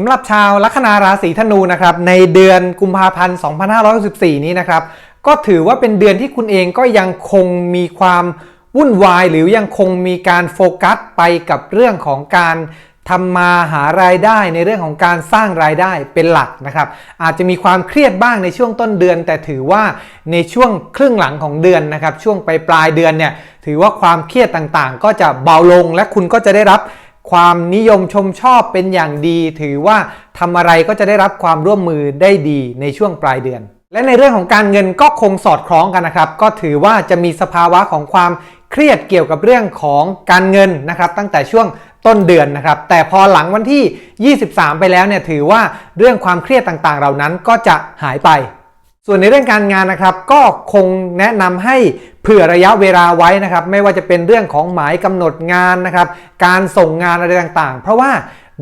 สำหรับชาวลัคนาราศีธนูนะครับในเดือนกุมภาพันธ์ 2564 นี้นะครับก็ถือว่าเป็นเดือนที่คุณเองก็ยังคงมีความวุ่นวาย หรือยังคงมีการโฟกัสไปกับเรื่องของการทำมาหารายได้ในเรื่องของการสร้างรายได้เป็นหลักนะครับ อาจจะมีความเครียดบ้างในช่วงต้นเดือน แต่ถือว่าในช่วงครึ่งหลังของเดือนนะครับ ช่วงไปปลายเดือนเนี่ยถือว่าความเครียดต่างๆ ก็จะเบาลงและคุณก็จะได้รับ ความนิยมชมชอบเป็นอย่างดี ถือว่าทำอะไรก็จะได้รับความร่วมมือได้ดีในช่วงปลายเดือน และในเรื่องของการเงินก็คงสอดคล้องกันนะครับ ก็ถือว่าจะมีสภาวะของความเครียดเกี่ยวกับเรื่องของการเงินนะครับตั้งแต่ช่วงต้นเดือนนะครับ แต่พอหลังวันที่ 23 ไปแล้วเนี่ยถือว่าเรื่องความเครียดต่างๆ เหล่านั้นก็จะหายไป ส่วนในเรื่องการงานนะครับก็คงแนะนำให้เผื่อระยะเวลาไว้นะครับ ไม่ว่าจะเป็นเรื่องของหมายกำหนดงานนะครับ การส่งงานอะไรต่างๆ เพราะว่า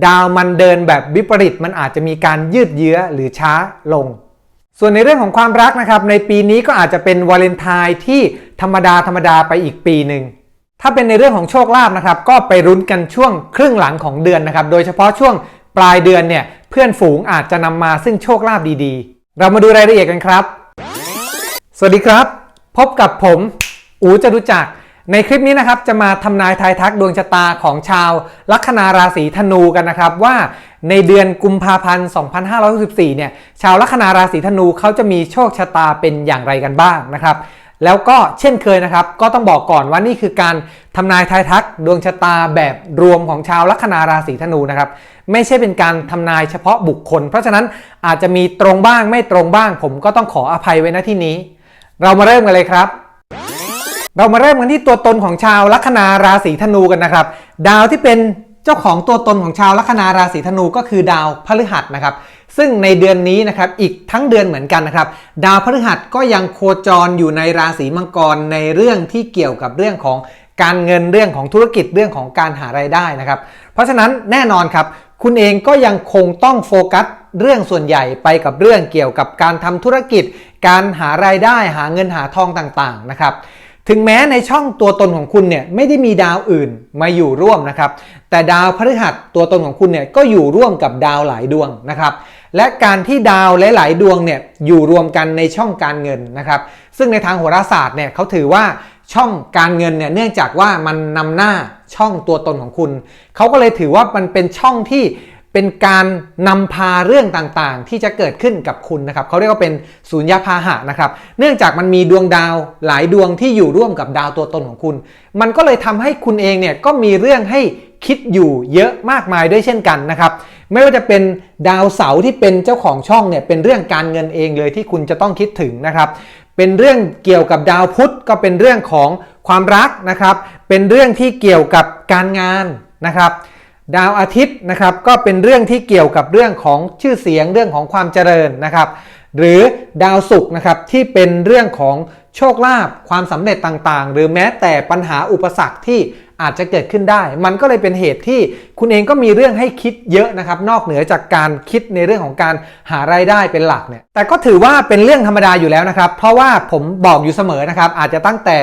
ดาวมันเดินแบบวิปริตมันอาจจะมีการยืดเยื้อหรือช้าลง ส่วนในเรื่องของความรักนะครับ ในปีนี้ก็อาจจะเป็นวาเลนไทน์ที่ธรรมดาธรรมดาไปอีกปีหนึ่งถ้าเป็นในเรื่องของโชคลาภนะครับก็ไปรุ้นกันช่วงครึ่งหลังของเดือนนะครับ โดยเฉพาะช่วงปลายเดือนเนี่ยเพื่อนฝูงอาจจะนำมาซึ่งโชคลาภดีๆ เรามาดูรายละเอียดกันครับ สวัสดีครับ พบกับผม อูจรุจักร ในคลิปนี้นะครับ จะมาทำนายทายทักดวงชะตาของชาวลัคนาราศีธนูกันนะครับ ว่าในเดือนกุมภาพันธ์ 2564 เนี่ย ชาวลัคนาราศีธนูเขาจะมีโชคชะตาเป็นอย่างไรกันบ้างนะครับ แล้วก็เช่นเคยนะครับ ก็ต้องบอกก่อนว่านี่คือการ ทำนายทายทักดวงชะตาแบบรวมของชาวลัคนาราศีธนูนะครับ ไม่ใช่เป็นการทำนายเฉพาะบุคคล เพราะฉะนั้นอาจจะมีตรงบ้างไม่ตรงบ้าง ผมก็ต้องขออภัยไว้ณที่นี้ เรามาเริ่มกันเลยครับ เรามาเริ่มกันที่ตัวตนของชาวลัคนาราศีธนูกันนะครับ ดาวที่เป็นเจ้าของตัวตนของชาวลัคนาราศีธนูก็คือดาวพฤหัสนะครับ ซึ่งในเดือนนี้นะครับอีกทั้งเดือนเหมือนกันนะครับ ดาวพฤหัสก็ยังโคจรอยู่ในราศีมังกรในเรื่องที่เกี่ยวกับเรื่องของ การเงินเรื่องของธุรกิจเรื่องของการหารายได้นะครับ เพราะฉะนั้นแน่นอนครับ คุณเองก็ยังคงต้องโฟกัสเรื่องส่วนใหญ่ไปกับเรื่องเกี่ยวกับการทำธุรกิจ การหารายได้หาเงินหาทองต่างๆนะครับถึงแม้ในช่องตัวตนของคุณเนี่ยไม่ได้มีดาวอื่นมาอยู่ร่วมนะครับ แต่ดาวพฤหัสตัวตนของคุณเนี่ยก็อยู่ร่วมกับดาวหลายดวงนะครับ และการที่ดาวหลาย ๆ ดวงเนี่ยอยู่รวมกันในช่องการเงินนะครับ ซึ่งในทางโหราศาสตร์เนี่ยเขาถือว่า ช่องการเงินเนี่ยเนื่องจากว่ามันนำหน้าช่องตัวตนของคุณ เขาก็เลยถือว่ามันเป็นช่องที่เป็นการนำพาเรื่องต่างๆ ที่จะเกิดขึ้นกับคุณนะครับเขาเรียกว่าเป็นสุญญาพาหะนะครับ เนื่องจากมันมีดวงดาวหลายดวงที่อยู่ร่วมกับดาวตัวตนของคุณ มันก็เลยทำให้คุณเองเนี่ยก็มีเรื่องให้คิดอยู่เยอะมากมายด้วยเช่นกันนะครับ ไม่ว่าจะเป็นดาวเสาร์ที่เป็นเจ้าของช่องเนี่ยเป็นเรื่องการเงินเองเลยที่คุณจะต้องคิดถึงนะครับ เป็นเรื่องเกี่ยวกับดาวพุธก็เป็นเรื่องของความรักนะครับ เป็นเรื่องที่เกี่ยวกับการงานนะครับ ดาวอาทิตย์นะครับก็เป็นเรื่องที่เกี่ยวกับเรื่องของชื่อเสียงเรื่องของความเจริญนะครับ หรือดาวศุกร์นะครับที่เป็นเรื่องของโชคลาภความสำเร็จต่างๆ หรือแม้แต่ปัญหาอุปสรรคที่ อาจจะเกิดขึ้นได้ มันก็เลยเป็นเหตุที่คุณเองก็มีเรื่องให้คิดเยอะนะครับ นอกเหนือจากการคิดในเรื่องของการหารายได้เป็นหลักเนี่ย แต่ก็ถือว่าเป็นเรื่องธรรมดาอยู่แล้วนะครับ เพราะว่าผมบอกอยู่เสมอนะครับ อาจจะตั้งแต่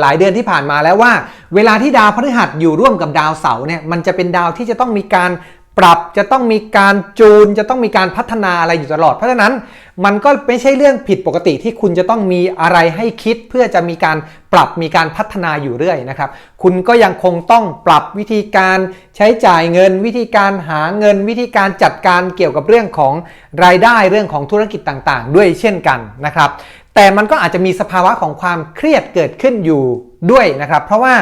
หลายเดือนที่ผ่านมาแล้วว่า เวลาที่ดาวพฤหัสอยู่ร่วมกับดาวเสาร์เนี่ยมันจะเป็นดาวที่จะต้องมีการ ปรับจะต้องมีการจูนจะต้องมีการพัฒนาอะไรอยู่ตลอด เพราะฉะนั้นมันก็ไม่ใช่เรื่องผิดปกติที่คุณจะต้องมีอะไรให้คิด เพื่อจะมีการปรับมีการพัฒนาอยู่เรื่อยนะครับ คุณก็ยังคงต้องปรับวิธีการใช้จ่ายเงิน วิธีการหาเงิน วิธีการจัดการเกี่ยวกับเรื่องของรายได้เรื่องของธุรกิจต่างๆ ด้วยเช่นกันนะครับ แต่มันก็อาจจะมีสภาวะของความเครียดเกิดขึ้นอยู่ด้วยนะครับ เพราะว่า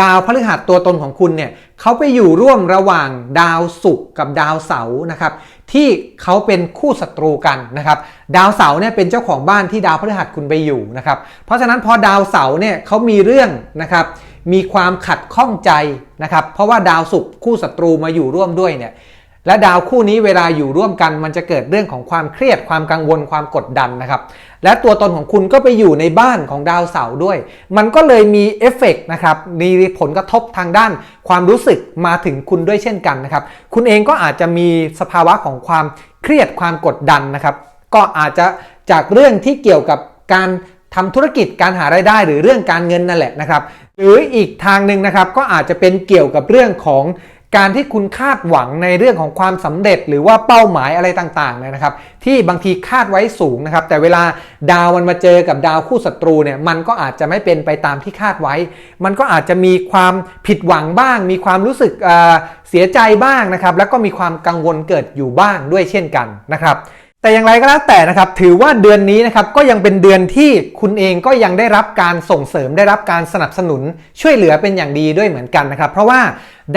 ดาวพฤหัสตัวตนของคุณเนี่ยเขาไปอยู่ร่วมระหว่างดาวศุกร์กับดาวเสาร์นะครับ ที่เขาเป็นคู่ศัตรูกันนะครับ ดาวเสาร์เนี่ยเป็นเจ้าของบ้านที่ดาวพฤหัสคุณไปอยู่นะครับ เพราะฉะนั้นพอดาวเสาร์เนี่ยเขามีเรื่องนะครับ มีความขัดข้องใจนะครับ เพราะว่าดาวศุกร์คู่ศัตรูมาอยู่ร่วมด้วยเนี่ย และดาวคู่นี้เวลาอยู่ร่วมกันมันจะเกิดเรื่องของความเครียดความกังวลความกดดันนะครับ และตัวตนของคุณก็ไปอยู่ในบ้านของดาวเสาร์ด้วย มันก็เลยมีเอฟเฟกต์นะครับมีผลกระทบทางด้านความรู้สึกมาถึงคุณด้วยเช่นกันนะครับ คุณเองก็อาจจะมีสภาวะของความเครียดความกดดันนะครับ ก็อาจจะจากเรื่องที่เกี่ยวกับการทำธุรกิจการหารายได้หรือเรื่องการเงินนั่นแหละนะครับ หรืออีกทางหนึ่งนะครับก็อาจจะเป็นเกี่ยวกับเรื่องของ การที่คุณคาดหวังในเรื่องของความสำเร็จ หรือว่าเป้าหมายอะไรต่างๆเนี่ยนะครับ ที่บางทีคาดไว้สูงนะครับ แต่เวลาดาวมันมาเจอกับดาวคู่ศัตรูเนี่ยมันก็อาจจะไม่เป็นไปตามที่คาดไว้ มันก็อาจจะมีความผิดหวังบ้าง มีความรู้สึกเสียใจบ้างนะครับ แล้วก็มีความกังวลเกิดอยู่บ้างด้วยเช่นกันนะครับแต่อย่างไรก็แล้วแต่นะครับ ถือว่าเดือนนี้นะครับก็ยังเป็นเดือนที่คุณเองก็ยังได้รับการส่งเสริมได้รับการสนับสนุนช่วยเหลือเป็นอย่างดีด้วยเหมือนกันนะครับ เพราะว่า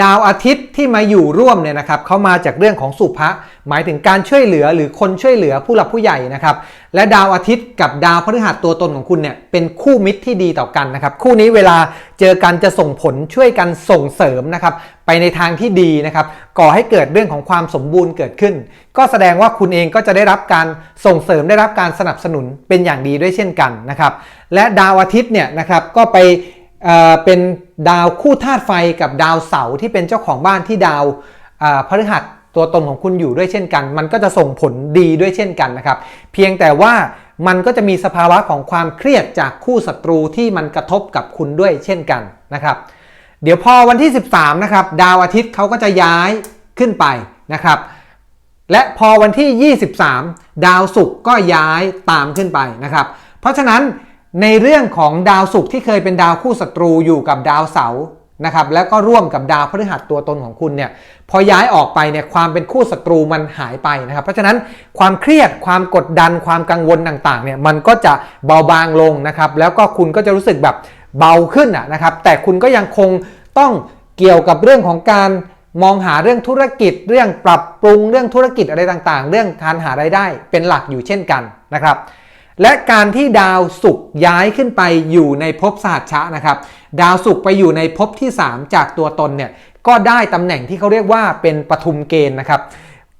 ดาวอาทิตย์ที่มาอยู่ร่วมเนี่ยนะครับเขามาจากเรื่องของสุภะหมายถึงการช่วยเหลือหรือคนช่วยเหลือผู้หลักผู้ใหญ่นะครับและดาวอาทิตย์กับดาวพฤหัสตัวตนของคุณเนี่ยเป็นคู่มิตรที่ดีต่อกันนะครับคู่นี้เวลาเจอกันจะส่งผลช่วยกันส่งเสริมนะครับไปในทางที่ดีนะครับก่อให้เกิดเรื่องของความสมบูรณ์เกิดขึ้น ก็แสดงว่าคุณเองก็จะได้รับการส่งเสริมได้รับการสนับสนุนเป็นอย่างดีด้วยเช่นกันนะครับและดาวอาทิตย์เนี่ยนะครับก็ไป เป็นดาวคู่ธาตุไฟกับดาวเสาที่เป็นเจ้าของบ้านที่ดาวพฤหัสตัวตนของคุณอยู่ด้วยเช่นกัน มันก็จะส่งผลดีด้วยเช่นกันนะครับ เพียงแต่ว่ามันก็จะมีสภาวะของความเครียดจากคู่ศัตรูที่มันกระทบกับคุณด้วยเช่นกันนะครับ เดี๋ยวพอวันที่ 13นะครับดาวอาทิตย์เขาก็จะย้ายขึ้นไปนะครับ และพอวันที่ 23 ดาวศุกร์ก็ย้ายตามขึ้นไปนะครับ เพราะฉะนั้น ในเรื่องของดาวศุกร์ที่เคยเป็นดาวคู่ศัตรูอยู่กับดาวเสาร์นะครับแล้วก็ร่วมกับดาวพฤหัสตัวตนของคุณเนี่ยพอย้ายออกไปเนี่ยความเป็นคู่ศัตรูมันหายไปนะครับเพราะฉะนั้นความเครียดความกดดันความกังวลต่างๆเนี่ยมันก็จะเบาบางลงนะครับแล้วก็คุณก็จะรู้สึกแบบเบาขึ้นอะนะครับแต่คุณก็ยังคงต้องเกี่ยวกับเรื่องของการมองหาเรื่องธุรกิจ เรื่องปรับปรุงเรื่องธุรกิจอะไรต่างๆ เรื่องการหารายได้เป็นหลักอยู่เช่นกันนะครับ และการที่ดาวศุกร์ย้ายขึ้นไปอยู่ในภพสหัชชะนะครับ ดาวศุกร์ไปอยู่ในภพที่ 3 จากตัวตนเนี่ยก็ได้ตำแหน่งที่เขาเรียกว่าเป็นปทุมเกณฑ์นะครับ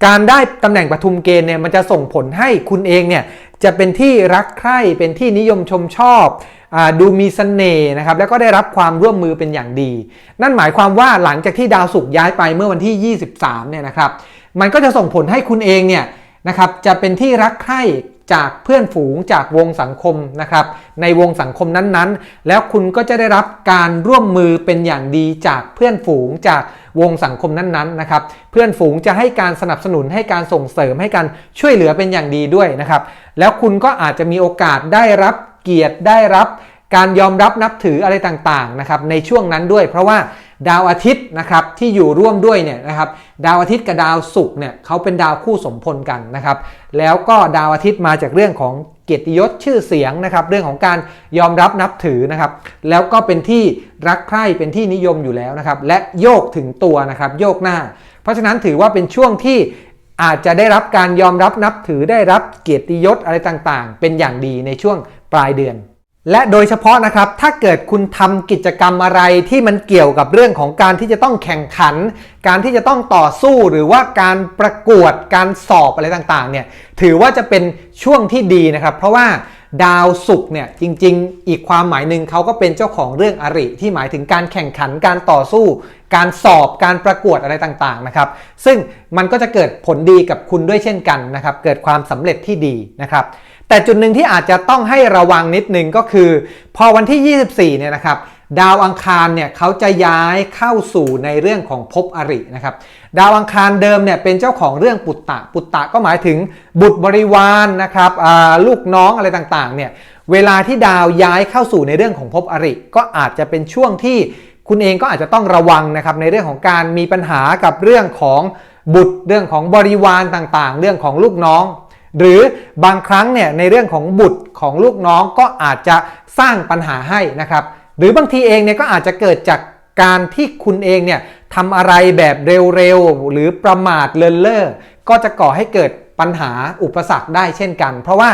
การได้ตำแหน่งปทุมเกณฑ์เนี่ยมันจะส่งผลให้คุณเองเนี่ยจะเป็นที่รักใคร่เป็นที่นิยมชมชอบอดูมีเสน่ห์นะครับแล้วก็ได้รับความร่วมมือเป็นอย่างดี นั่นหมายความว่าหลังจากที่ดาวศุกร์ย้ายไปเมื่อวันที่ 23เนี่ยนะครับ มันก็จะส่งผลให้คุณเองเนี่ยนะครับจะเป็นที่รักใคร่ จากเพื่อนฝูงจากวงสังคมนะครับในวงสังคมนั้นๆ แล้วคุณก็จะได้รับการร่วมมือเป็นอย่างดีจากเพื่อนฝูงจากวงสังคมนั้นๆนะครับเพื่อนฝูงจะให้การสนับสนุนให้การส่งเสริมให้การช่วยเหลือเป็นอย่างดีด้วยนะครับแล้วคุณก็อาจจะมีโอกาสได้รับเกียรติได้รับการยอมรับนับถืออะไรต่างๆนะครับในช่วงนั้นด้วย เพราะว่า ดาวอาทิตย์นะครับที่อยู่ร่วมด้วยเนี่ยนะครับดาวอาทิตย์กับดาวศุกร์เนี่ยเขาเป็นดาวคู่สมพลกันนะครับแล้วก็ดาวอาทิตย์มาจากเรื่องของเกียรติยศชื่อเสียงนะครับเรื่องของการยอมรับนับถือนะครับแล้วก็เป็นที่รักใคร่เป็นที่นิยมอยู่แล้วนะครับและโยกถึงตัวนะครับโยกหน้า เพราะฉะนั้นถือว่าเป็นช่วงที่อาจจะได้รับการยอมรับนับถือได้รับเกียรติยศอะไรต่างๆ เป็นอย่างดีในช่วงปลายเดือน และโดยเฉพาะนะครับ ถ้าเกิดคุณทำกิจกรรมอะไรที่มันเกี่ยวกับเรื่องของการที่จะต้องแข่งขัน การที่จะต้องต่อสู้หรือว่าการประกวดการสอบอะไรต่างๆเนี่ยถือว่าจะเป็นช่วงที่ดีนะครับ เพราะว่าดาวศุกร์เนี่ยจริง ๆ อีกความหมายหนึ่งเขาก็เป็นเจ้าของเรื่องอริ ที่หมายถึงการแข่งขันการต่อสู้ การสอบการประกวดอะไรต่างๆนะครับ ซึ่งมันก็จะเกิดผลดีกับคุณด้วยเช่นกันนะครับ เกิดความสำเร็จที่ดีนะครับ แต่จุดหนึ่งที่อาจจะต้องให้ระวังนิดนึงก็คือ พอวันที่ 24 เนี่ยนะครับ ดาวอังคารเนี่ยเขาจะย้ายเข้าสู่ในเรื่องของภพอรินะครับ ดาวอังคารเดิมเนี่ยเป็นเจ้าของเรื่องปุตตะ ปุตตะก็หมายถึงบุตรบริวารนะครับลูกน้องอะไรต่างๆ เนี่ย เวลาที่ดาวย้ายเข้าสู่ในเรื่องของภพอริ ก็อาจจะเป็นช่วงที่คุณเองก็อาจจะต้องระวังนะครับในเรื่องของการมีปัญหากับเรื่องของบุตรเรื่องของบริวารต่างๆ เรื่องของลูกน้อง หรือบางครั้งเนี่ยในเรื่องของบุตรของลูกน้องก็อาจจะสร้างปัญหาให้นะครับ หรือบางทีเองเนี่ยก็อาจจะเกิดจากการที่คุณเองเนี่ยทำอะไรแบบเร็วๆ หรือประมาทเลินเล่อก็จะก่อให้เกิดปัญหาอุปสรรคได้เช่นกัน เพราะว่า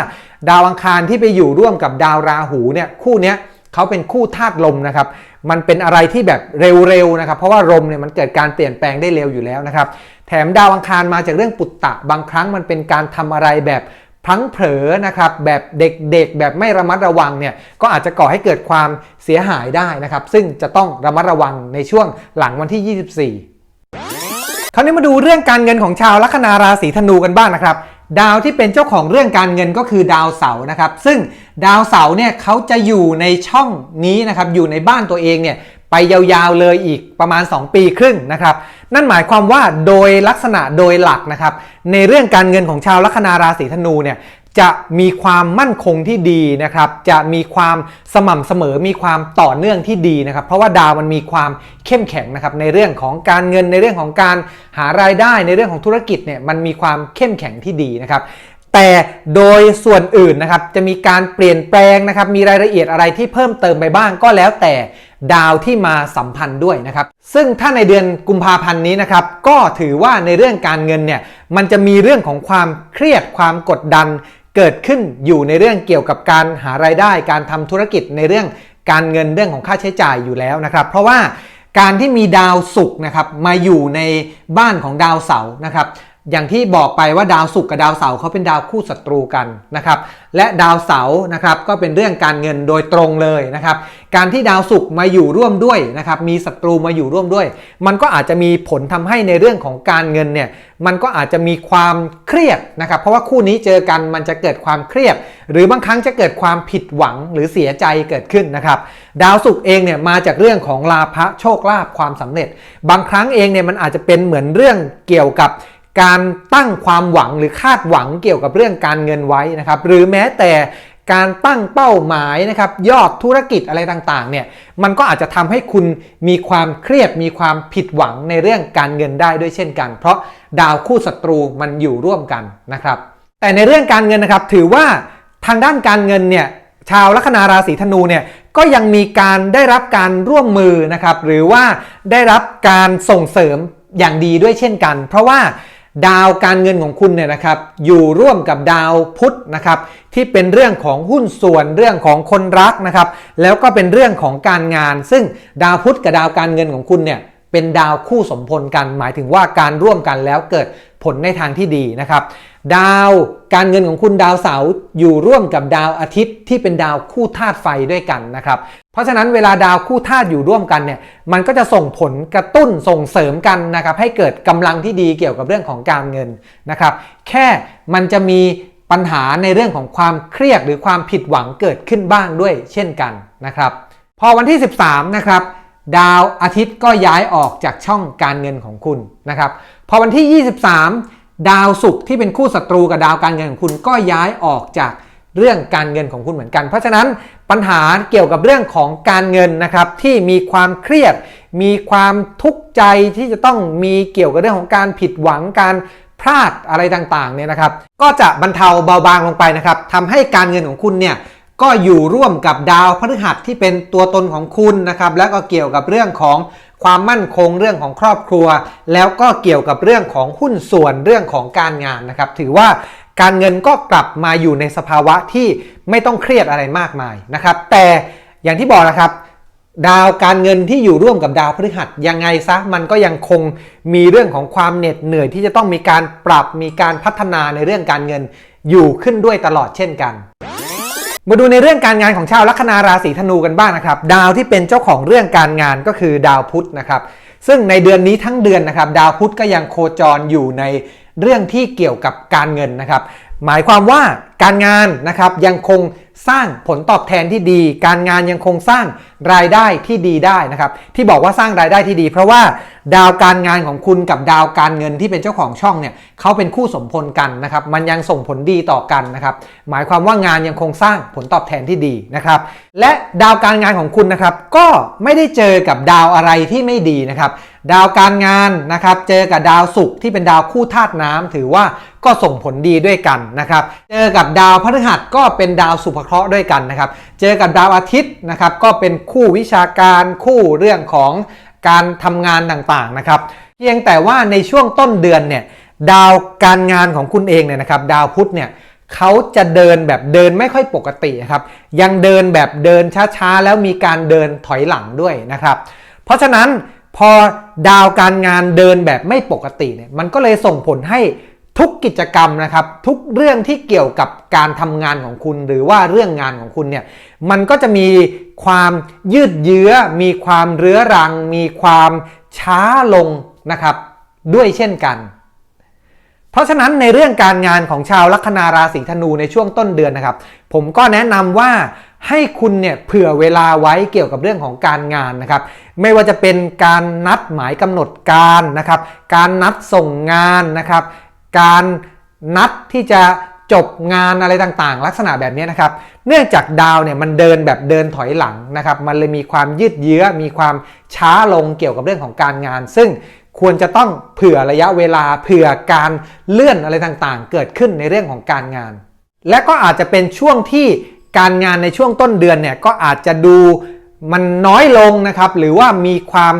ดาวอังคารที่ไปอยู่ร่วมกับดาวราหูเนี่ยคู่เนี้ย เขาเป็นคู่ธาตุลมนะครับ มันเป็นอะไรที่แบบเร็วๆนะครับ เพราะว่าลมเนี่ยมันเกิดการเปลี่ยนแปลงได้เร็วอยู่แล้วนะครับ แถมดาวอังคารมาจากเรื่องปุตตะ บางครั้งมันเป็นการทำอะไรแบบพลั้งเผลอนะครับแบบเด็กๆ แบบไม่ระมัดระวังเนี่ยก็อาจจะก่อให้เกิดความเสียหายได้นะครับ ซึ่งจะต้องระมัดระวังในช่วงหลังวันที่ 24 คราวนี้มาดูเรื่องการเงินของชาวลัคนาราศีธนูกันบ้างนะครับ ดาวที่เป็นเจ้าของเรื่องการเงินก็คือดาวเสาร์นะครับ ซึ่งดาวเสาร์เนี่ยเขาจะอยู่ในช่องนี้นะครับ อยู่ในบ้านตัวเองเนี่ยไปยาวๆเลยอีกประมาณ 2 ปีครึ่งนะครับ นั่นหมายความว่าโดยลักษณะโดยหลักนะครับ ในเรื่องการเงินของชาวลัคนาราศีธนูเนี่ย จะมีความมั่นคงที่ดีนะครับ จะมีความสม่ำเสมอ มีความต่อเนื่องที่ดีนะครับ เพราะว่าดาวมันมีความเข้มแข็งนะครับ ในเรื่องของการเงิน ในเรื่องของการหารายได้ ในเรื่องของธุรกิจเนี่ย มันมีความเข้มแข็งที่ดีนะครับ แต่โดยส่วนอื่นนะครับ จะมีการเปลี่ยนแปลงนะครับ มีรายละเอียดอะไรที่เพิ่มเติมไปบ้างก็แล้วแต่ดาวที่มาสัมพันธ์ด้วยนะครับ ซึ่งถ้าในเดือนกุมภาพันธ์นี้นะครับ ก็ถือว่าในเรื่องการเงินเนี่ย มันจะมีเรื่องของความเครียด ความกดดัน เกิดขึ้นอยู่ในเรื่องเกี่ยวกับการหารายได้ การทำธุรกิจในเรื่องการเงินเรื่องของค่าใช้จ่ายอยู่แล้วนะครับ เพราะว่าการที่มีดาวศุกร์นะครับมาอยู่ในบ้านของดาวเสาร์นะครับ อย่างที่บอกไปว่าดาวศุกร์กับดาวเสาร์เขาเป็นดาวคู่ศัตรูกันนะครับ และดาวเสาร์นะครับก็เป็นเรื่องการเงินโดยตรงเลยนะครับ การที่ดาวศุกร์มาอยู่ร่วมด้วยนะครับ มีศัตรูมาอยู่ร่วมด้วย มันก็อาจจะมีผลทำให้ในเรื่องของการเงินเนี่ย มันก็อาจจะมีความเครียดนะครับ เพราะว่าคู่นี้เจอกันมันจะเกิดความเครียด หรือบางครั้งจะเกิดความผิดหวังหรือเสียใจเกิดขึ้นนะครับ ดาวศุกร์เองเนี่ยมาจากเรื่องของลาภโชคลาภความสำเร็จ บางครั้งเองเนี่ยมันอาจจะเป็นเหมือนเรื่องเกี่ยวกับ การตั้งความหวังหรือคาดหวังเกี่ยวกับเรื่องการเงินไว้นะครับ หรือแม้แต่การตั้งเป้าหมายนะครับยอดธุรกิจอะไรต่างๆเนี่ยมันก็อาจจะทำให้คุณมีความเครียดมีความผิดหวังในเรื่องการเงินได้ด้วยเช่นกัน เพราะดาวคู่ศัตรูมันอยู่ร่วมกันนะครับ แต่ในเรื่องการเงินนะครับถือว่าทางด้านการเงินเนี่ยชาวลัคนาราศีธนูเนี่ยก็ยังมีการได้รับการร่วมมือนะครับหรือว่าได้รับการส่งเสริมอย่างดีด้วยเช่นกัน เพราะว่า ดาวการเงินของคุณเนี่ยนะครับอยู่ร่วมกับดาวพุธนะครับที่เป็นเรื่องของหุ้นส่วนเรื่องของคนรักนะครับแล้วก็เป็นเรื่องของการงาน ซึ่งดาวพุธกับดาวการเงินของคุณเนี่ย เป็นดาวคู่สมพลกัน หมายถึงว่าการร่วมกันแล้วเกิดผลในทางที่ดีนะครับดาวการเงินของคุณดาวเสาร์อยู่ร่วมกับดาวอาทิตย์ที่เป็นดาวคู่ธาตุไฟด้วยกันนะครับ เพราะฉะนั้นเวลาดาวคู่ธาตุอยู่ร่วมกันเนี่ยมันก็จะส่งผลกระตุ้นส่งเสริมกันนะครับให้เกิดกำลังที่ดีเกี่ยวกับเรื่องของการเงินนะครับ แค่มันจะมีปัญหาในเรื่องของความเครียดหรือความผิดหวังเกิดขึ้นบ้างด้วยเช่นกันนะครับ พอวันที่ 13นะครับ ดาวอาทิตย์ก็ย้ายออกจากช่องการเงินของคุณนะครับพอวันที่ 23 ดาวศุกร์ที่เป็นคู่ศัตรูกับดาวการเงินของคุณก็ย้ายออกจากเรื่องการเงินของคุณเหมือนกัน เพราะฉะนั้นปัญหาเกี่ยวกับเรื่องของการเงินนะครับที่มีความเครียด มีความทุกข์ใจที่จะต้องมีเกี่ยวกับเรื่องของการผิดหวังการพลาดอะไรต่างๆเนี่ยนะครับ ก็จะบรรเทาเบาบางลงไปนะครับทำให้การเงินของคุณเนี่ย ก็อยู่ร่วมกับดาวพฤหัสที่เป็นตัวตนของคุณนะครับ แล้วก็เกี่ยวกับเรื่องของความมั่นคงเรื่องของครอบครัว แล้วก็เกี่ยวกับเรื่องของหุ้นส่วนเรื่องของการงานนะครับ ถือว่าการเงินก็กลับมาอยู่ในสภาวะที่ไม่ต้องเครียดอะไรมากมายนะครับ แต่อย่างที่บอกนะครับ ดาวการเงินที่อยู่ร่วมกับดาวพฤหัสยังไงซะมันก็ยังคงมีเรื่องของความเหน็ดเหนื่อยที่จะต้องมีการปรับมีการพัฒนาในเรื่องการเงินอยู่ขึ้นด้วยตลอดเช่นกัน มาดูในเรื่องการงานของชาวลัคนาราศีธนูกันบ้างนะครับ ดาวที่เป็นเจ้าของเรื่องการงานก็คือดาวพุธนะครับซึ่งในเดือนนี้ทั้งเดือนนะครับ ดาวพุธก็ยังโคจรอยู่ในเรื่องที่เกี่ยวกับการเงินนะครับ หมายความว่าการงานนะครับยังคง สร้างผลตอบแทนที่ดี การงานยังคงสร้างรายได้ที่ดีได้นะครับที่บอกว่าสร้างรายได้ที่ดี เพราะว่าดาวการงานของคุณกับดาวการเงินที่เป็นเจ้าของช่องเนี่ยเขาเป็นคู่สมพลกันนะครับมันยังส่งผลดีต่อกันนะครับหมายความว่างานยังคงสร้างผลตอบแทนที่ดีนะครับและดาวการงานของคุณนะครับก็ไม่ได้เจอกับดาวอะไรที่ไม่ดีนะครับ ดาวการงานนะครับเจอกับดาวศุกร์ที่เป็นดาวคู่ธาตุน้ำถือว่าก็ส่งผลดีด้วยกันนะครับเจอกับดาวพฤหัสก็เป็นดาวสุภเคราะห์ด้วยกันนะครับเจอกับดาวอาทิตย์นะครับก็เป็นคู่วิชาการคู่เรื่องของการทำงานต่างๆนะครับเพียงแต่ว่าในช่วงต้นเดือนเนี่ยดาวการงานของคุณเองเนี่ยนะครับดาวพุธเนี่ยเขาจะเดินแบบเดินไม่ค่อยปกติครับ ยังเดินแบบเดินช้าๆ แล้วมีการเดินถอยหลังด้วยนะครับ เพราะฉะนั้น พอดาวการงานเดินแบบไม่ปกติเนี่ยมันก็เลยส่งผลให้ทุกกิจกรรมนะครับ ทุกเรื่องที่เกี่ยวกับการทำงานของคุณ หรือว่าเรื่องงานของคุณเนี่ยมันก็จะมีความยืดเยื้อ มีความเรื้อรัง มีความช้าลงนะครับ ด้วยเช่นกัน เพราะฉะนั้นในเรื่องการงานของชาวลัคนาราศีธนูในช่วงต้นเดือนนะครับ ผมก็แนะนำว่า ให้คุณเนี่ยเผื่อเวลาไว้เกี่ยวกับเรื่องของการงานนะครับ ไม่ว่าจะเป็นการนัดหมายกำหนดการนะครับ การนัดส่งงานนะครับ การนัดที่จะจบงานอะไรต่างๆ ลักษณะแบบนี้นะครับ เนื่องจากดาวเนี่ยมันเดินแบบเดินถอยหลังนะครับ มันเลยมีความยืดเยื้อ มีความช้าลงเกี่ยวกับเรื่องของการงาน ซึ่งควรจะต้องเผื่อระยะเวลา เผื่อการเลื่อนอะไรต่างๆ เกิดขึ้นในเรื่องของการงาน และก็อาจจะเป็นช่วงที่ การงานในช่วงต้นเดือนเนี่ยก็อาจจะดูมันน้อยลงนะครับ หรือว่ามีความ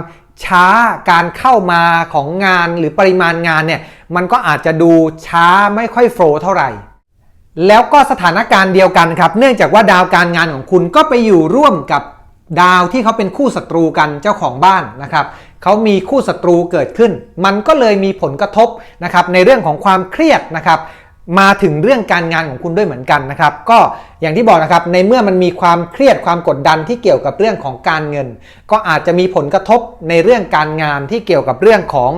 ช้าการเข้ามาของงานหรือปริมาณงานเนี่ยมันก็อาจจะดูช้าไม่ค่อยโฟล์เท่าไหร่ แล้วก็สถานการณ์เดียวกันครับ เนื่องจากว่าดาวการงานของคุณก็ไปอยู่ร่วมกับดาวที่เขาเป็นคู่ศัตรูกันเจ้าของบ้านนะครับเขามีคู่ศัตรูเกิดขึ้น มันก็เลยมีผลกระทบนะครับในเรื่องของความเครียดนะครับ มาถึงเรื่องการงานของคุณด้วยเหมือนกันนะครับ ก็อย่างที่บอกนะครับในเมื่อมันมีความเครียดความกดดันที่เกี่ยวกับเรื่องของการเงิน ก็อาจจะมีผลกระทบในเรื่องการงานที่เกี่ยวกับเรื่องของ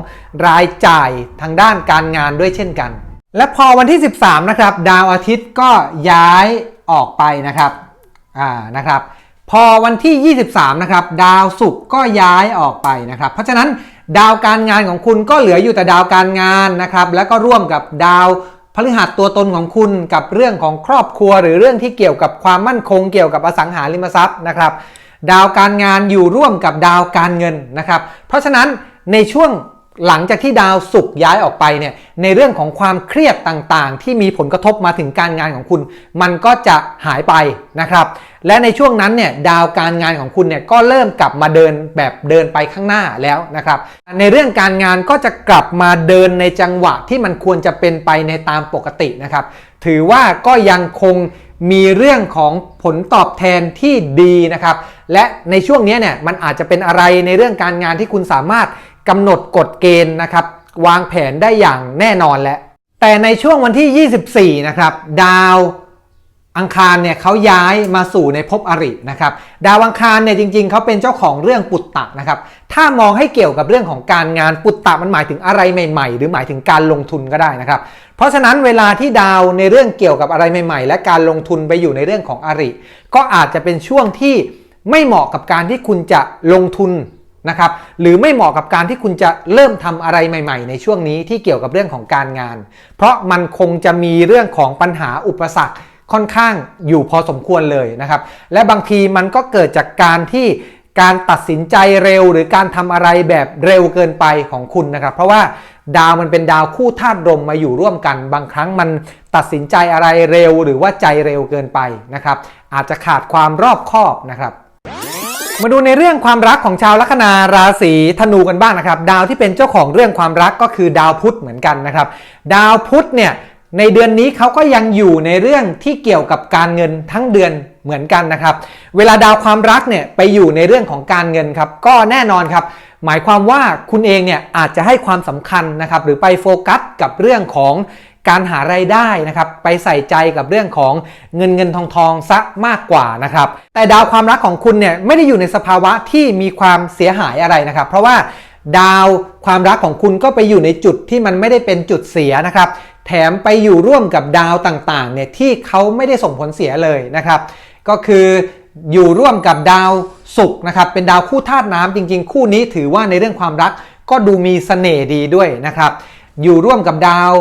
รายจ่ายทางด้านการงานด้วยเช่นกัน และพอวันที่ 13 นะครับ ดาวอาทิตย์ก็ย้ายออกไปนะครับอ่านะครับ พอวันที่ 23 นะครับ ดาวศุกร์ก็ย้ายออกไปนะครับ เพราะฉะนั้นดาวการงานของคุณก็เหลืออยู่แต่ดาวการงานนะครับ แล้วก็ร่วมกับดาว พฤหัสตัวตนของคุณกับเรื่องของครอบครัว หรือเรื่องที่เกี่ยวกับความมั่นคงเกี่ยวกับอสังหาริมทรัพย์นะครับดาวการงานอยู่ร่วมกับดาวการเงินนะครับ เพราะฉะนั้นในช่วง หลังจากที่ดาวศุกร์ย้ายออกไปเนี่ยในเรื่องของความเครียดต่างๆ ที่มีผลกระทบมาถึงการงานของคุณ มันก็จะหายไปนะครับ และในช่วงนั้นเนี่ยดาวการงานของคุณเนี่ยก็เริ่มกลับมาเดินแบบเดินไปข้างหน้าแล้วนะครับ ในเรื่องการงานก็จะกลับมาเดินในจังหวะที่มันควรจะเป็นไปในตามปกตินะครับ ถือว่าก็ยังคงมีเรื่องของผลตอบแทนที่ดีนะครับ และในช่วงนี้เนี่ยมันอาจจะเป็นอะไรในเรื่องการงานที่คุณสามารถ กำหนดกฎเกณฑ์นะครับ วางแผนได้อย่างแน่นอนแล้วแต่ในช่วงวันที่ 24 นะครับ ดาวอังคารเนี่ยเขาย้ายมาสู่ในภพอรินะครับ ดาวอังคารเนี่ยจริง ๆเขาเป็นเจ้าของเรื่องปุตตะนะครับ ถ้ามองให้เกี่ยวกับเรื่องของการงานปุตตะมันหมายถึงอะไรใหม่ ๆ หรือหมายถึงการลงทุนก็ได้นะครับ เพราะฉะนั้นเวลาที่ดาวในเรื่องเกี่ยวกับอะไรใหม่ ๆ และการลงทุนไปอยู่ในเรื่องของอริ ก็อาจจะเป็นช่วงที่ไม่เหมาะกับการที่คุณจะลงทุน นะครับหรือไม่เหมาะกับการที่คุณจะเริ่มทำอะไรใหม่ ๆ ในช่วงนี้ที่เกี่ยวกับเรื่องของการงาน เพราะมันคงจะมีเรื่องของปัญหาอุปสรรคค่อนข้างอยู่พอสมควรเลยนะครับ และบางทีมันก็เกิดจากการที่การตัดสินใจเร็วหรือการทำอะไรแบบเร็วเกินไปของคุณนะครับ เพราะว่าดาวมันเป็นดาวคู่ธาตุลมมาอยู่ร่วมกัน บางครั้งมันตัดสินใจอะไรเร็วหรือว่าใจเร็วเกินไปนะครับ อาจจะขาดความรอบคอบนะครับ มาดูในเรื่องความรักของชาวลัคนาราศีธนูกันบ้างนะครับ ดาวที่เป็นเจ้าของเรื่องความรักก็คือดาวพุธเหมือนกันนะครับ ดาวพุธเนี่ยในเดือนนี้เขาก็ยังอยู่ในเรื่องที่เกี่ยวกับการเงินทั้งเดือนเหมือนกันนะครับ เวลาดาวความรักเนี่ยไปอยู่ในเรื่องของการเงินครับ ก็แน่นอนครับ หมายความว่าคุณเองเนี่ยอาจจะให้ความสำคัญนะครับ หรือไปโฟกัสกับเรื่องของ การหาไรายได้นะครับไปใส่ใจกับเรื่องของเงินเงินทองทองซะมากกว่านะครับแต่ดาวความรักของคุณเนี่ยไม่ได้อยู่ในสภาวะที่มีความเสียหายอะไรนะครับ เพราะว่าดาวความรักของคุณก็ไปอยู่ในจุดที่มันไม่ได้เป็นจุดเสียนะครับ แถมไปอยู่ร่วมกับดาวต่างๆเนี่ยที่เขาไม่ได้ส่งผลเสียเลยนะครับ ก็คืออยู่ร่วมกับดาวศุกร์นะครับ เป็นดาวคู่ธาตุน้ำจริง ๆ คู่นี้ถือว่าในเรื่องความรักก็ดูมีเสน่ห์ดีด้วยนะครับ อยู่ร่วมกับดาว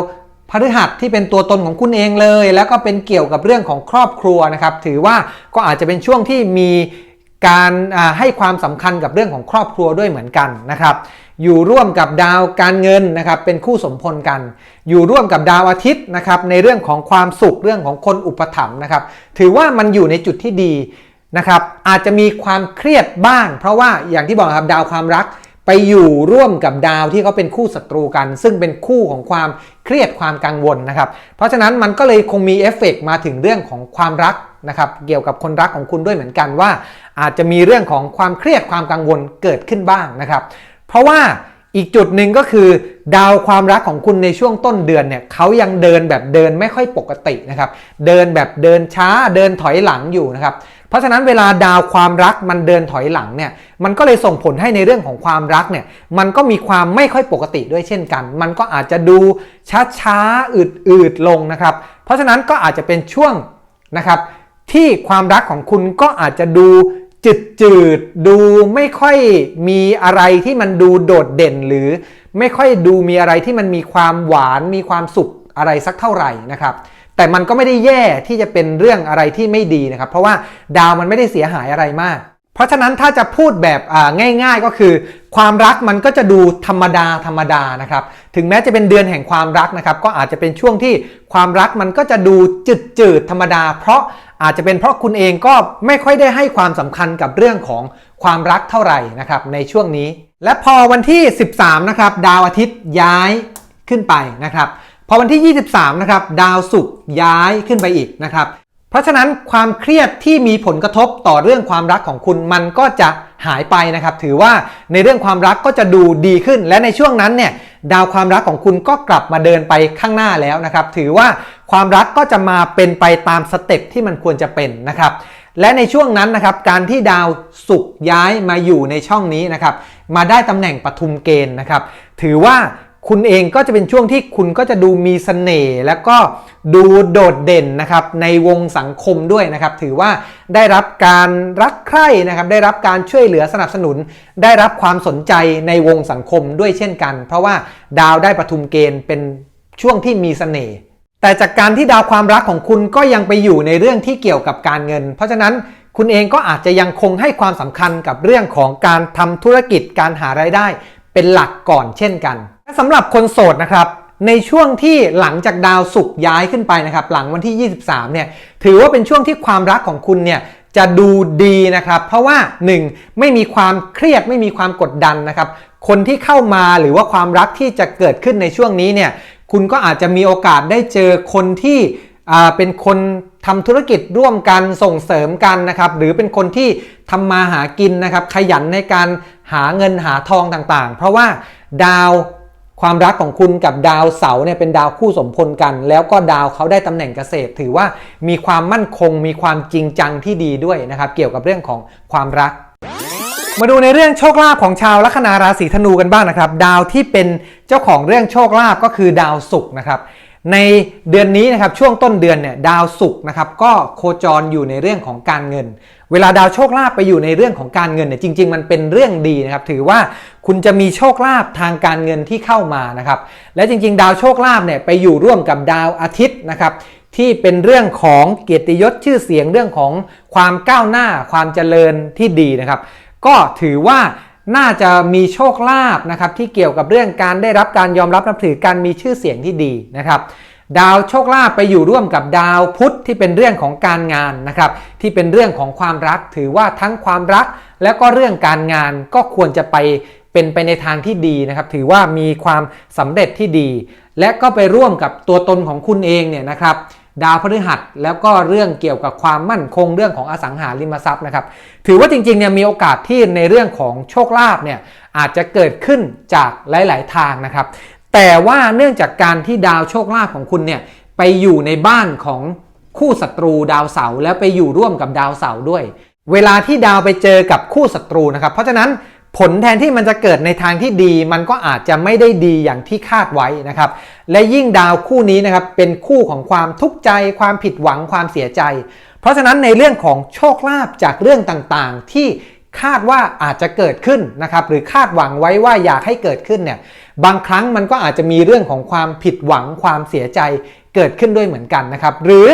พฤหัสที่เป็นตัวตนของคุณเองเลย แล้วก็เป็นเกี่ยวกับเรื่องของครอบครัวนะครับ ถือว่าก็อาจจะเป็นช่วงที่มีการให้ความสำคัญกับเรื่องของครอบครัวด้วยเหมือนกันนะครับ อยู่ร่วมกับดาวการเงินนะครับ เป็นคู่สมพลกัน อยู่ร่วมกับดาวอาทิตย์นะครับ ในเรื่องของความสุขเรื่องของคนอุปถัมภ์นะครับ ถือว่ามันอยู่ในจุดที่ดีนะครับ อาจจะมีความเครียดบ้าง เพราะว่าอย่างที่บอกครับดาวความรักไปอยู่ร่วมกับดาวที่เขาเป็นคู่ศัตรูกัน ซึ่งเป็นคู่ของความ เครียดความกังวลนะครับ เพราะฉะนั้นมันก็เลยคงมีเอฟเฟกมาถึงเรื่องของความรักนะครับ เกี่ยวกับคนรักของคุณด้วยเหมือนกันว่า อาจจะมีเรื่องของความเครียดความกังวลเกิดขึ้นบ้างนะครับ เพราะว่า อีกจุดหนึ่งก็คือ ดาวความรักของคุณในช่วงต้นเดือนเนี่ยเขายังเดินแบบเดินไม่ค่อยปกตินะครับ เดินแบบเดินช้าเดินถอยหลังอยู่นะครับ เพราะฉะนั้นเวลาดาวความรักมันเดินถอยหลังเนี่ย มันก็เลยส่งผลให้ในเรื่องของความรักเนี่ย มันก็มีความไม่ค่อยปกติด้วยเช่นกัน มันก็อาจจะดูช้าช้าๆอืดๆลงนะครับ เพราะฉะนั้นก็อาจจะเป็นช่วงนะครับที่ความรักของคุณก็อาจจะดู จืดจืดๆดูไม่ค่อยมีอะไรที่มันดูโดดเด่นหรือไม่ค่อยดูมีอะไรที่มันมีความหวานมีความสุขอะไรสักเท่าไหร่นะครับแต่มันก็ไม่ได้แย่ที่จะเป็นเรื่องอะไรที่ไม่ดีนะครับ เพราะว่าดาวมันไม่ได้เสียหายอะไรมาก เพราะฉะนั้นถ้าจะพูดแบบง่าย ๆ ก็คือ ความรักมันก็จะดูธรรมดาธรรมดานะครับ ถึงแม้จะเป็นเดือนแห่งความรักนะครับ ก็อาจจะเป็นช่วงที่ความรักมันก็จะดูจืดๆธรรมดา เพราะอาจจะเป็นเพราะคุณเองก็ไม่ค่อยได้ให้ความสำคัญกับเรื่องของความรักเท่าไหร่นะครับในช่วงนี้ และพอวันที่ 13นะครับดาวอาทิตย์ย้ายขึ้นไปนะครับพอวันที่ 23นะครับดาวศุกร์ย้ายขึ้นไปอีกนะครับ เพราะฉะนั้นความเครียดที่มีผลกระทบต่อเรื่องความรักของคุณมันก็จะหายไปนะครับ ถือว่าในเรื่องความรักก็จะดูดีขึ้น และในช่วงนั้นเนี่ยดาวความรักของคุณก็กลับมาเดินไปข้างหน้าแล้วนะครับ ถือว่าความรักก็จะมาเป็นไปตามสเต็ปที่มันควรจะเป็นนะครับและในช่วงนั้นนะครับการที่ดาวศุกย้ายมาอยู่ในช่องนี้นะครับมาได้ตำแหน่งปทุมเกณฑ์นะครับ ถือว่า คุณเองก็จะเป็นช่วงที่คุณก็จะดูมีเสน่ห์แล้วก็ดูโดดเด่นนะครับในวงสังคมด้วยนะครับ ถือว่าได้รับการรักใคร่นะครับ ได้รับการช่วยเหลือสนับสนุน ได้รับความสนใจในวงสังคมด้วยเช่นกัน เพราะว่าดาวได้ปทุมเกณฑ์เป็นช่วงที่มีเสน่ห์แต่จากการที่ดาวความรักของคุณก็ยังไปอยู่ในเรื่องที่เกี่ยวกับการเงิน เพราะฉะนั้นคุณเองก็อาจจะยังคงให้ความสำคัญกับเรื่องของการทำธุรกิจการหารายได้เป็นหลักก่อนเช่นกัน และสำหรับคนโสดนะครับในช่วงที่หลังจากดาวศุกร์ย้ายขึ้นไปนะครับ หลังวันที่ 23 เนี่ย ถือว่าเป็นช่วงที่ความรักของคุณเนี่ยจะดูดีนะครับ เพราะว่า 1. ไม่มีความเครียดไม่มีความกดดันนะครับ คนที่เข้ามาหรือว่าความรักที่จะเกิดขึ้นในช่วงนี้เนี่ย คุณก็อาจจะมีโอกาสได้เจอคนที่เป็นคนทำธุรกิจร่วมกันส่งเสริมกันนะครับ หรือเป็นคนที่ทำมาหากินนะครับ ขยันในการหาเงินหาทองต่างๆ เพราะว่าดาว ความรักของคุณกับดาวเสาร์เนี่ยเป็นดาวคู่สมพลกัน แล้วก็ดาวเขาได้ตำแหน่งเกษตร ถือว่ามีความมั่นคง มีความจริงจังที่ดีด้วยนะครับ เกี่ยวกับเรื่องของความรัก มาดูในเรื่องโชคลาภของชาวลัคนาราศีธนูกันบ้างนะครับ ดาวที่เป็นเจ้าของเรื่องโชคลาภก็คือดาวศุกร์นะครับ ในเดือนนี้นะครับช่วงต้นเดือนเนี่ยดาวศุกร์นะครับก็โคจรอยู่ในเรื่องของการเงิน เวลาดาวโชคลาภไปอยู่ในเรื่องของการเงินเนี่ยจริง ๆ มันเป็นเรื่องดีนะครับถือว่าคุณจะมีโชคลาภทางการเงินที่เข้ามานะครับและจริง ๆ ดาวโชคลาภเนี่ยไปอยู่ร่วมกับดาวอาทิตย์นะครับที่เป็นเรื่องของเกียรติยศชื่อเสียงเรื่องของความก้าวหน้าความเจริญที่ดีนะครับก็ถือว่า น่าจะมีโชคลาภนะครับที่เกี่ยวกับเรื่องการได้รับการยอมรับนับถือการมีชื่อเสียงที่ดีนะครับ ดาวโชคลาภไปอยู่ร่วมกับดาวพุธที่เป็นเรื่องของการงานนะครับ ที่เป็นเรื่องของความรักถือว่าทั้งความรัก แล้วก็เรื่องการงานก็ควรจะไปเป็นไปในทางที่ดีนะครับ ถือว่ามีความสำเร็จที่ดี และก็ไปร่วมกับตัวตนของคุณเองเนี่ยนะครับ ดาวพฤหัสแล้วก็เรื่องเกี่ยวกับความมั่นคงเรื่องของอสังหาริมทรัพย์นะครับ ถือว่าจริงๆเนี่ยมีโอกาสที่ในเรื่องของโชคลาภเนี่ยอาจจะเกิดขึ้นจากหลาย ๆ ทางนะครับ แต่ว่าเนื่องจากการที่ดาวโชคลาภของคุณเนี่ยไปอยู่ในบ้านของคู่ศัตรูดาวเสาร์แล้วไปอยู่ร่วมกับดาวเสาร์ด้วย เวลาที่ดาวไปเจอกับคู่ศัตรูนะครับ เพราะฉะนั้น ผลแทนที่มันจะเกิดในทางที่ดี มันก็อาจจะไม่ได้ดีอย่างที่คาดไว้นะครับ และยิ่งดาวคู่นี้นะครับเป็นคู่ของความทุกข์ใจ ความผิดหวังความเสียใจ เพราะฉะนั้นในเรื่องของโชคลาภจากเรื่องต่างๆ ที่คาดว่าอาจจะเกิดขึ้นนะครับหรือคาดหวังไว้ว่าอยากให้เกิดขึ้นเนี่ยบางครั้งมันก็อาจจะมีเรื่องของความผิดหวังความเสียใจเกิดขึ้นด้วยเหมือนกันนะครับ หรือ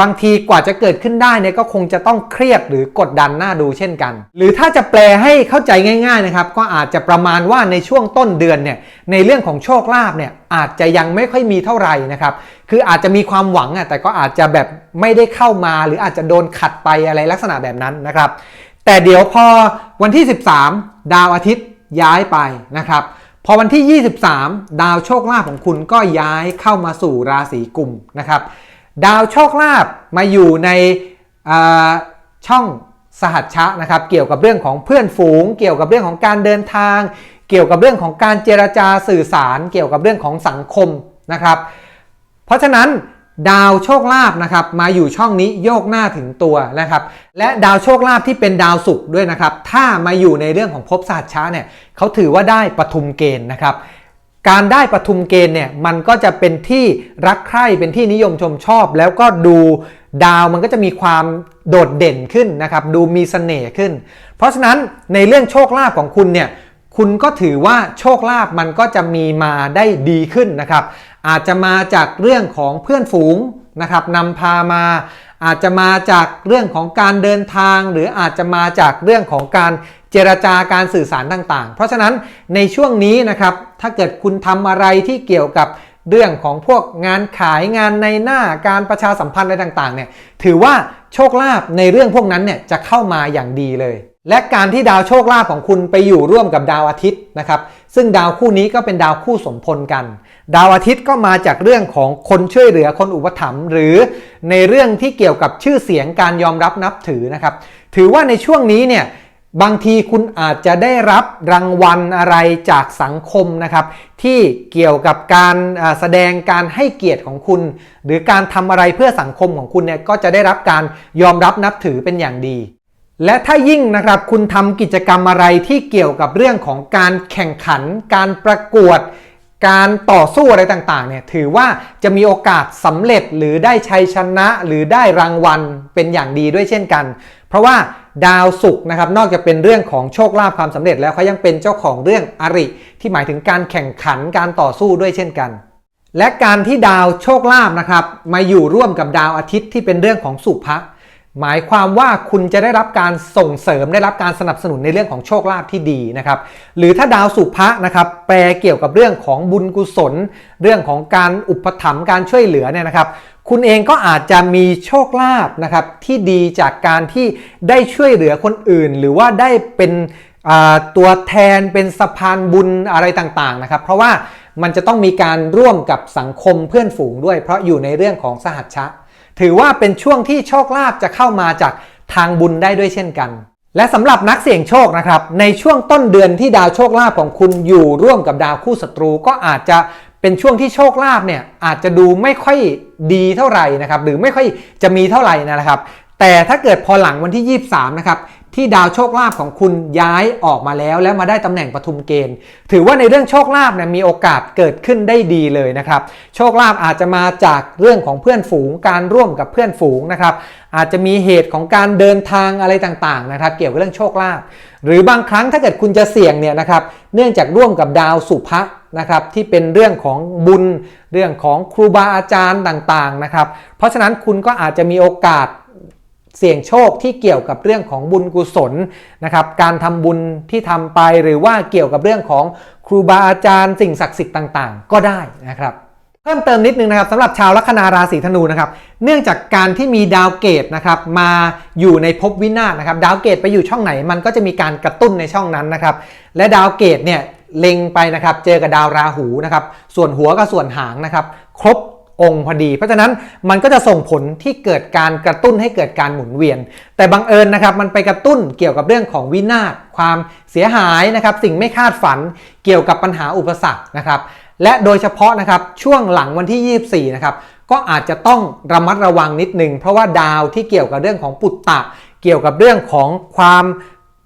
บางทีกว่าจะเกิดขึ้นได้เนี่ยก็คงจะต้องเครียดหรือกดดันหน้าดูเช่นกัน หรือถ้าจะแปลให้เข้าใจง่าย ๆนะครับ ก็อาจจะประมาณว่าในช่วงต้นเดือนเนี่ยในเรื่องของโชคลาภเนี่ยอาจจะยังไม่ค่อยมีเท่าไหร่นะครับ คืออาจจะมีความหวังอะแต่ก็อาจจะแบบไม่ได้เข้ามา หรืออาจจะโดนขัดไปอะไรลักษณะแบบนั้นนะครับ แต่เดี๋ยวพอวันที่ 13 ดาวอาทิตย์ย้ายไปนะครับพอวันที่ 23 ดาวโชคลาภของคุณก็ย้ายเข้ามาสู่ราศีกุมนะครับ ดาวโชคลาภมาอยู่ในช่องสหัชชะนะครับ เกี่ยวกับเรื่องของเพื่อนฝูง เกี่ยวกับเรื่องของการเดินทาง เกี่ยวกับเรื่องของการเจรจาสื่อสาร เกี่ยวกับเรื่องของสังคมนะครับ เพราะฉะนั้นดาวโชคลาภนะครับมาอยู่ช่องนี้โยกหน้าถึงตัวนะครับ และดาวโชคลาภที่เป็นดาวศุกร์ด้วยนะครับ ถ้ามาอยู่ในเรื่องของภพศาสตร์ช้าเนี่ยเขาถือว่าได้ปทุมเกณฑ์นะครับ การได้ปทุมเกณฑ์เนี่ยมันก็จะเป็นที่รักใคร่เป็นที่นิยมชมชอบ แล้วก็ดูดาวมันก็จะมีความโดดเด่นขึ้นนะครับ ดูมีเสน่ห์ขึ้น เพราะฉะนั้นในเรื่องโชคลาภของคุณเนี่ยคุณก็ถือว่าโชคลาภมันก็จะมีมาได้ดีขึ้นนะครับ อาจจะมาจากเรื่องของเพื่อนฝูงนะครับนำพามา อาจจะมาจากเรื่องของการเดินทาง หรืออาจจะมาจากเรื่องของการ เจรจาการสื่อสารต่างๆ เพราะฉะนั้นในช่วงนี้นะครับ ถ้าเกิดคุณทำอะไรที่เกี่ยวกับเรื่องของพวกงานขายงานในหน้าการประชาสัมพันธ์อะไรต่างๆเนี่ยถือว่าโชคลาภในเรื่องพวกนั้นเนี่ยจะเข้ามาอย่างดีเลย และการที่ดาวโชคลาภของคุณไปอยู่ร่วมกับดาวอาทิตย์นะครับ ซึ่งดาวคู่นี้ก็เป็นดาวคู่สมพลกัน ดาวอาทิตย์ก็มาจากเรื่องของคนช่วยเหลือคนอุปถัมภ์หรือในเรื่องที่เกี่ยวกับชื่อเสียงการยอมรับนับถือนะครับ ถือว่าในช่วงนี้เนี่ย บางทีคุณอาจจะได้รับรางวัลอะไรจากสังคมนะครับ ที่เกี่ยวกับการแสดงการให้เกียรติของคุณ หรือการทำอะไรเพื่อสังคมของคุณเนี่ยก็จะได้รับการยอมรับนับถือเป็นอย่างดี และถ้ายิ่งนะครับคุณทำกิจกรรมอะไรที่เกี่ยวกับเรื่องของการแข่งขัน การประกวด การต่อสู้อะไรต่างๆเนี่ยถือว่าจะมีโอกาสสำเร็จหรือได้ชัยชนะหรือได้รางวัลเป็นอย่างดีด้วยเช่นกัน เพราะว่าดาวศุกร์นะครับนอกจากเป็นเรื่องของโชคลาภความสำเร็จแล้วเขายังเป็นเจ้าของเรื่องอริ ที่หมายถึงการแข่งขันการต่อสู้ด้วยเช่นกัน และการที่ดาวโชคลาภนะครับมาอยู่ร่วมกับดาวอาทิตย์ที่เป็นเรื่องของสุภะ หมายความว่าคุณจะได้รับการส่งเสริมได้รับการสนับสนุนในเรื่องของโชคลาภที่ดีนะครับหรือถ้าดาวสุภะนะครับแปลเกี่ยวกับเรื่องของบุญกุศล เรื่องของการอุปถัมภ์การช่วยเหลือเนี่ยนะครับคุณเองก็อาจจะมีโชคลาภนะครับที่ดีจากการที่ได้ช่วยเหลือคนอื่น หรือว่าได้เป็นตัวแทนเป็นสะพานบุญอะไรต่างๆนะครับเพราะว่ามันจะต้องมีการร่วมกับสังคมเพื่อนฝูงด้วย เพราะอยู่ในเรื่องของสหัชชะ ถือว่าเป็นช่วงที่โชคลาภจะเข้ามาจากทางบุญได้ด้วยเช่นกัน และสำหรับนักเสี่ยงโชคนะครับ ในช่วงต้นเดือนที่ดาวโชคลาภของคุณอยู่ร่วมกับดาวคู่ศัตรูก็อาจจะเป็นช่วงที่โชคลาภเนี่ยอาจจะดูไม่ค่อยดีเท่าไหร่นะครับหรือไม่ค่อยจะมีเท่าไหร่นะครับ แต่ถ้าเกิดพอหลังวันที่ 23 นะครับ ที่ดาวโชคลาภของคุณย้ายออกมาแล้วแล้วมาได้ตำแหน่งปทุมเกณฑ์ ถือว่าในเรื่องโชคลาภเนี่ยมีโอกาสเกิดขึ้นได้ดีเลยนะครับ โชคลาภอาจจะมาจากเรื่องของเพื่อนฝูงการร่วมกับเพื่อนฝูงนะครับ อาจจะมีเหตุของการเดินทางอะไรต่างๆนะครับ เกี่ยวกับเรื่องโชคลาภหรือบางครั้งถ้าเกิดคุณจะเสี่ยงเนี่ยนะครับ เนื่องจากร่วมกับดาวสุภะนะครับที่เป็นเรื่องของบุญเรื่องของครูบาอาจารย์ต่างๆนะครับ เพราะฉะนั้นคุณก็อาจจะมีโอกาส เสี่ยงโชคที่เกี่ยวกับเรื่องของบุญกุศลนะครับการทำบุญที่ทำไปหรือว่าเกี่ยวกับเรื่องของครูบาอาจารย์สิ่งศักดิ์สิทธิ์ต่างๆ ก็ได้นะครับเพิ่มเติมนิดนึงนะครับสำหรับชาวลัคนาราศีธนูนะครับเนื่องจากการที่มีดาวเกตนะครับมาอยู่ในภพวินาศนะครับดาวเกตไปอยู่ช่องไหนมันก็จะมีการกระตุ้นในช่องนั้นนะครับและดาวเกตเนี่ยเล็งไปนะครับเจอกับดาวราหูนะครับส่วนหัวกับส่วนหางนะครับครบ องค์พอดี เพราะฉะนั้นมันก็จะส่งผลที่เกิดการกระตุ้นให้เกิดการหมุนเวียน แต่บังเอิญนะครับมันไปกระตุ้นเกี่ยวกับเรื่องของวินาศความเสียหายนะครับสิ่งไม่คาดฝันเกี่ยวกับปัญหาอุปสรรคนะครับและโดยเฉพาะนะครับช่วงหลังวันที่ 24นะครับก็อาจจะต้องระมัดระวังนิดนึงเพราะว่าดาวที่เกี่ยวกับเรื่องของปุตตะ เกี่ยวกับเรื่องของความ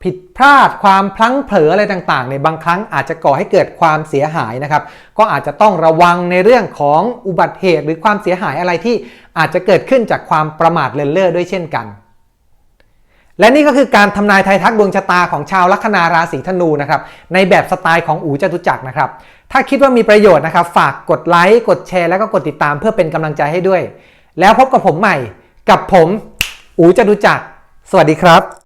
ผิดพลาดความพลั้งเผลออะไรต่างๆในยบางครั้งอาจจะก่อให้เกิดความเสียหายนะครับ ก็อาจจะต้องระวังในเรื่องของอุบัติเหตุหรือความเสียหายอะไรที่อาจจะเกิดขึ้นจากความประมาทเลินเล่อด้วยเช่นกัน และนี่ก็คือการทำนายไทายทักดวงชะตาของชาวลัคนาราศีธนูนะครับในแบบสไตล์ของอูจตุจักรนะครับ ถ้าคิดว่ามีประโยชน์นะครับ ฝากกดไลค์กดแชร์แล้วก็กดติดตามเพื่อเป็นกำลังใจให้ด้วย แล้วพบกับผมใหม่กับผม อูจตุจักรสวัสดีครับ